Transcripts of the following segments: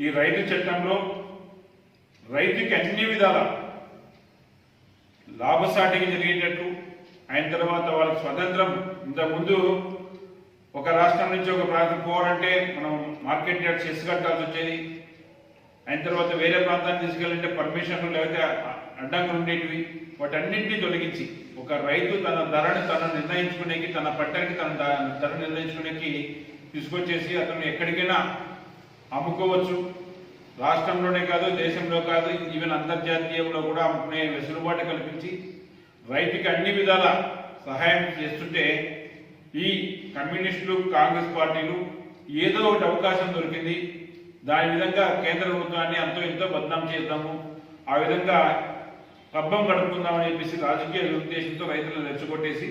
ఈ రైతు చట్టంలో రైతుకి అన్ని విధాల లాభసాటికి జరిగేటట్టు అయిన తర్వాత వాళ్ళకి స్వతంత్రం. ఇంతకుముందు ఒక రాష్ట్రం నుంచి ఒక ప్రాంతం పోవాలంటే మనం మార్కెట్ యార్డ్ చెస్ కట్టాల్సి వచ్చేది. అయిన తర్వాత వేరే ప్రాంతాన్ని తీసుకెళ్ళాలంటే పర్మిషన్లు లేకపోతే అడ్డంకులు ఉండేటివి. వాటన్నింటినీ తొలగించి ఒక రైతు తన ధరను తను నిర్ణయించుకునేకి తన పంటకి తన ధర నిర్ణయించుకునేకి తీసుకొచ్చేసి అతను ఎక్కడికైనా అమ్ముకోవచ్చు. రాష్ట్రంలోనే కాదు దేశంలో కాదు ఈవెన్ అంతర్జాతీయంలో కూడా వెసులుబాటు కల్పించి రైతుకి అన్ని విధాల సహాయం చేస్తుంటే ఈ కమ్యూనిస్టులు కాంగ్రెస్ పార్టీలు ఏదో ఒకటి అవకాశం దొరికింది. దాని విధంగా కేంద్ర ప్రభుత్వాన్ని అంతో ఎంతో బద్నాం చేద్దాము. ఆ విధంగా కబ్బం గడుపుకుందామని చెప్పేసి రాజకీయ ఉద్దేశంతో రైతులను రెచ్చగొట్టేసి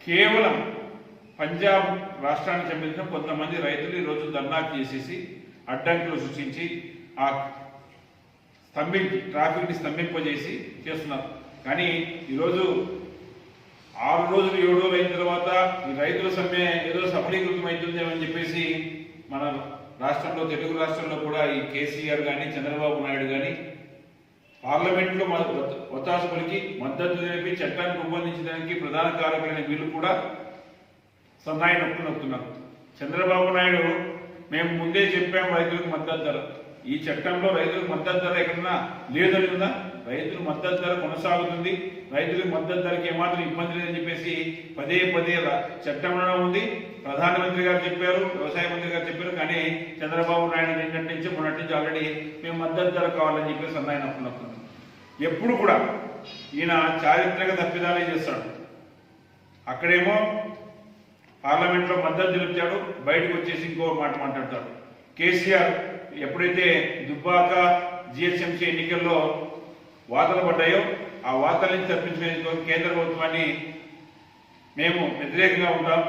కేవలం పంజాబ్ రాష్ట్రానికి సంబంధించిన కొంతమంది రైతులు ఈరోజు ధర్నాకు చేసేసి అడ్డంకులు సృష్టించి ఆ స్తంభించి ట్రాఫిక్ని స్తంభింపజేసి చేస్తున్నారు. కానీ ఈరోజు ఆరు రోజులు ఏడు రోజులు అయిన తర్వాత ఈ రైతుల సమ్మె ఏదో సఫలీకృతం చెప్పేసి మన రాష్ట్రంలో తెలుగు రాష్ట్రంలో కూడా ఈ కేసీఆర్ కానీ చంద్రబాబు నాయుడు కానీ పార్లమెంట్లో మన ఒత్తాసుకులకి మద్దతు తెలిపి చట్టాన్ని రూపొందించడానికి ప్రధాన కారకులైన వీళ్ళు కూడా సన్నాయి నొప్పులు నొక్కుతున్నారు. చంద్రబాబు నాయుడు మేము ముందే చెప్పాం రైతులకు మద్దతు ధర. ఈ చట్టంలో రైతులకు మద్దతు ధర ఎక్కడన్నా లేదని ఉందా రైతులకు మద్దతు ధర కొనసాగుతుంది. రైతులకు మద్దతు ధరకి ఏమాత్రం ఇబ్బంది లేదని చెప్పేసి పదే పదే చట్టంలో ఉంది. ప్రధానమంత్రి గారు చెప్పారు వ్యవసాయ మంత్రి గారు చెప్పారు కానీ చంద్రబాబు నాయుడు నిన్నటి నుంచి మొన్నటి నుంచి ఆల్రెడీ మేము మద్దతు ధర కావాలని చెప్పేసి అన్నాయన నొప్పుకున్నాం ఎప్పుడు కూడా ఈయన చారిత్రక తప్పిదాలే చేస్తాడు. అక్కడేమో పార్లమెంట్లో మద్దతు తెలుపుతాడు బయటకు వచ్చేసి ఇంకో మాట మాట్లాడతాడు. కేసీఆర్ ఎప్పుడైతే దుబ్బాక జిహెచ్ఎంసీ ఎన్నికల్లో వార్తలు పడ్డాయో ఆ వార్తల నుంచి తప్పించుకునేందుకు కేంద్ర ప్రభుత్వాన్ని మేము వ్యతిరేకంగా ఉంటాం.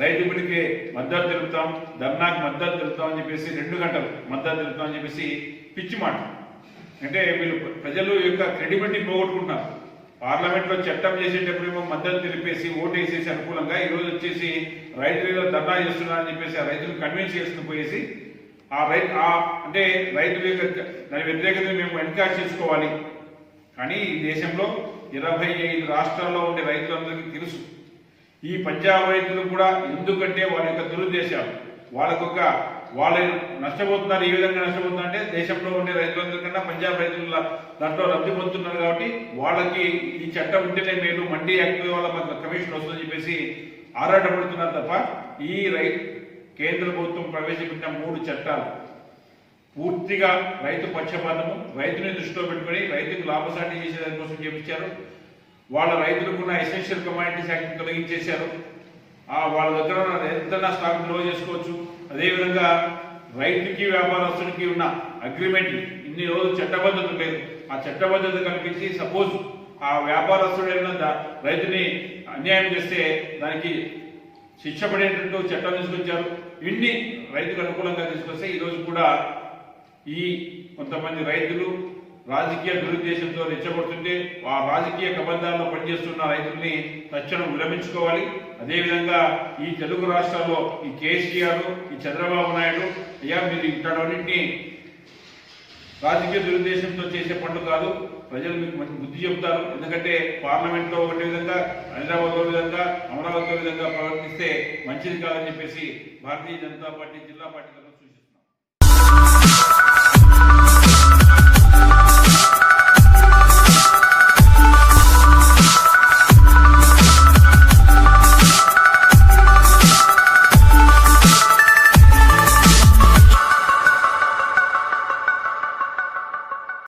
రైతు బిడ్డకి మద్దతు తెలుపుతాం ధర్నాకు మద్దతు తెలుపుతాం అని చెప్పేసి రెండు గంటలు మద్దతు తెలుపుతాం అని చెప్పేసి పిచ్చి మాట. అంటే వీళ్ళు ప్రజలు యొక్క క్రెడిబిలిటీ పోగొట్టుకుంటున్నారు. పార్లమెంట్లో చట్టం చేసేటప్పుడేమో మద్దతు తెలిపేసి ఓటు వేసేసి అనుకూలంగా ఈ రోజు వచ్చేసి రైతులు ధర్నా చేస్తున్నారని చెప్పేసి ఆ రైతులు కన్విన్స్ చేసుకుని పోయేసి ఆ రైతు ఆ అంటే రైతుల యొక్క దాని వ్యతిరేకత మేము ఎన్కాష్ చేసుకోవాలి. కానీ ఈ దేశంలో ఇరవై ఐదు రాష్ట్రాల్లో ఉండే రైతులందరికీ తెలుసు. ఈ పంజాబ్ రైతులు కూడా ఎందుకంటే వాళ్ళ యొక్క దురుద్దేశాలు వాళ్ళకొక వాళ్ళు నష్టపోతున్నారు ఏ విధంగా నష్టపోతున్నారు అంటే దేశంలో ఉండే రైతులందరికన్నా పంజాబ్ రైతుల దాంట్లో లబ్ధి పొందుతున్నారు కాబట్టి వాళ్ళకి ఈ చట్టం ఉంటేనే మేలు మండీ యాక్ట్ వల్ల మాకు కమిషన్ వస్తుందని చెప్పేసి ఆరాటపడుతున్నారు తప్ప ఈ రై కేంద్ర ప్రభుత్వం ప్రవేశపెట్టిన మూడు చట్టాలు. పూర్తిగా రైతు పక్షపాతము రైతుని దృష్టిలో పెట్టుకొని రైతుకు లాభసాటి చేసే కోసం చేపించారు. వాళ్ళ రైతులకున్న ఎసెన్షియల్ కమాడిటీస్ యాక్ట్ తొలగించేశారు. వాళ్ళ దగ్గర ఎంత స్టాక్ నిల్వ చేసుకోవచ్చు. అదేవిధంగా రైతుకి వ్యాపారస్తుడికి ఉన్న అగ్రిమెంట్ ఇన్ని రోజులు చట్టబద్ధత లేదు ఆ చట్టబద్ధత కల్పించి సపోజ్ ఆ వ్యాపారస్తుడు ఏమైనా రైతుని అన్యాయం చేస్తే దానికి శిక్ష పడేటట్టు చట్టం తీసుకొచ్చారు. ఇన్ని రైతుకు అనుకూలంగా తీసుకొస్తే ఈరోజు కూడా ఈ కొంతమంది రైతులు రాజకీయ దురుద్దేశంతో రెచ్చగొడుతుంటే ఆ రాజకీయ కబంధాల్లో పనిచేస్తున్న రైతుల్ని తక్షణం విరమించుకోవాలి. అదేవిధంగా ఈ తెలుగు రాష్ట్రాల్లో ఈ కేసీఆర్ ఈ చంద్రబాబు నాయుడు అయ్యా మీరు ఇక్కడన్నింటినీ రాజకీయ దురుద్దేశంతో చేసే పనులు కాదు. ప్రజలు మీకు మంచి బుద్ధి చెప్తారు ఎందుకంటే పార్లమెంట్లో ఒకటే ఒకటి విధంగా హైదరాబాద్లో విధంగా అమరావతి విధంగా ప్రవర్తిస్తే మంచిది కాదని చెప్పేసి భారతీయ జనతా పార్టీ జిల్లా పార్టీ